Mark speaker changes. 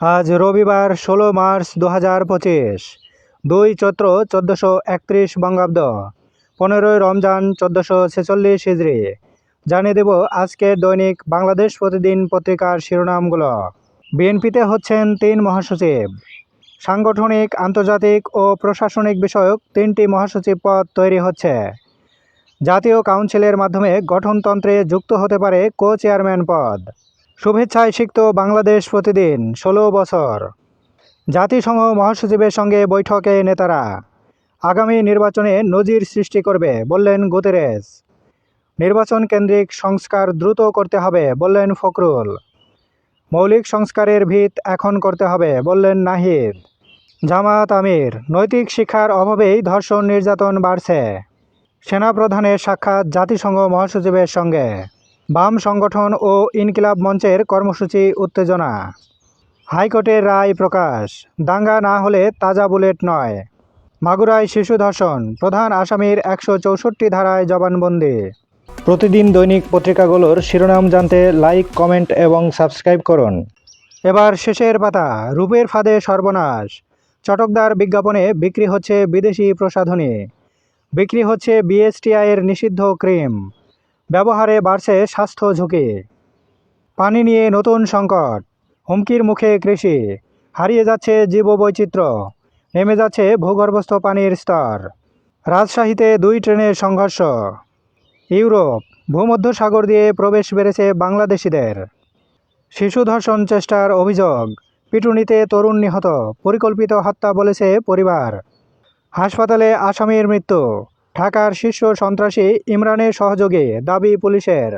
Speaker 1: আজ রবিবার ষোলো মার্চ দু হাজার পঁচিশ। দুই চৈত্র চোদ্দোশো একত্রিশ বঙ্গাব্দ। পনেরোই রমজান চোদ্দোশো ছেচল্লিশ হিজড়ি জানিয়ে দেব আজকের দৈনিক বাংলাদেশ প্রতিদিন পত্রিকার শিরোনামগুলো। বিএনপিতে হচ্ছেন তিন মহাসচিব। সাংগঠনিক, আন্তর্জাতিক ও প্রশাসনিক বিষয়ক তিনটি মহাসচিব পদ তৈরি হচ্ছে। জাতীয় কাউন্সিলের মাধ্যমে গঠনতন্ত্রে যুক্ত হতে পারে কো চেয়ারম্যান পদ। শুভেচ্ছায় সিক্ত বাংলাদেশ প্রতিদিন, ষোলো বছর। জাতিসংঘ মহাসচিবের সঙ্গে বৈঠকে নেতারা, আগামী নির্বাচনে নজির সৃষ্টি করবে বললেন গুতেরেস নির্বাচন কেন্দ্রিক সংস্কার দ্রুত করতে হবে বললেন ফখরুল। মৌলিক সংস্কারের ভিত এখন করতে হবে বললেন নাহিদ। জামাত আমির, নৈতিক শিক্ষার অভাবেই ধর্ষণ নির্যাতন বাড়ছে। সেনাপ্রধানের সাক্ষাৎ জাতিসংঘ মহাসচিবের সঙ্গে। বাম সংগঠন ও ইনকিলাব মঞ্চের কর্মসূচি উত্তেজনা। হাইকোর্টের রায় প্রকাশ। দাঙ্গা না হলে তাজা বুলেট নয়। মাগুরায় শিশু ধর্ষণ। প্রধান আসামির একশো চৌষট্টি ধারায় জবানবন্দি। প্রতিদিন দৈনিক পত্রিকাগুলোর শিরোনাম জানতে লাইক, কমেন্ট এবং সাবস্ক্রাইব করুন। এবার শেষের পাতা। রূপের ফাঁদে সর্বনাশ। চটকদার বিজ্ঞাপনে বিক্রি হচ্ছে বিদেশি প্রসাধনী। বিক্রি হচ্ছে বিএসটিআইয়ের নিষিদ্ধ ক্রিম। ব্যবহারে বাড়ছে স্বাস্থ্য ঝুঁকি। পানি নিয়ে নতুন সংকট। হুমকির মুখে কৃষি। হারিয়ে যাচ্ছে জীববৈচিত্র্য। নেমে যাচ্ছে ভূগর্ভস্থ পানির স্তর। রাজশাহীতে দুই ট্রেনের সংঘর্ষ। ইউরোপ, ভূমধ্যসাগর দিয়ে প্রবেশ বেড়েছে বাংলাদেশিদের। শিশু ধর্ষণ চেষ্টার অভিযোগ। পিটুনিতে তরুণ নিহত। পরিকল্পিত হত্যা বলেছে পরিবার। হাসপাতালে আসামির মৃত্যু। ঢাকার শীর্ষ সন্ত্রাসী ইমরানের সহযোগী দাবি পুলিশের।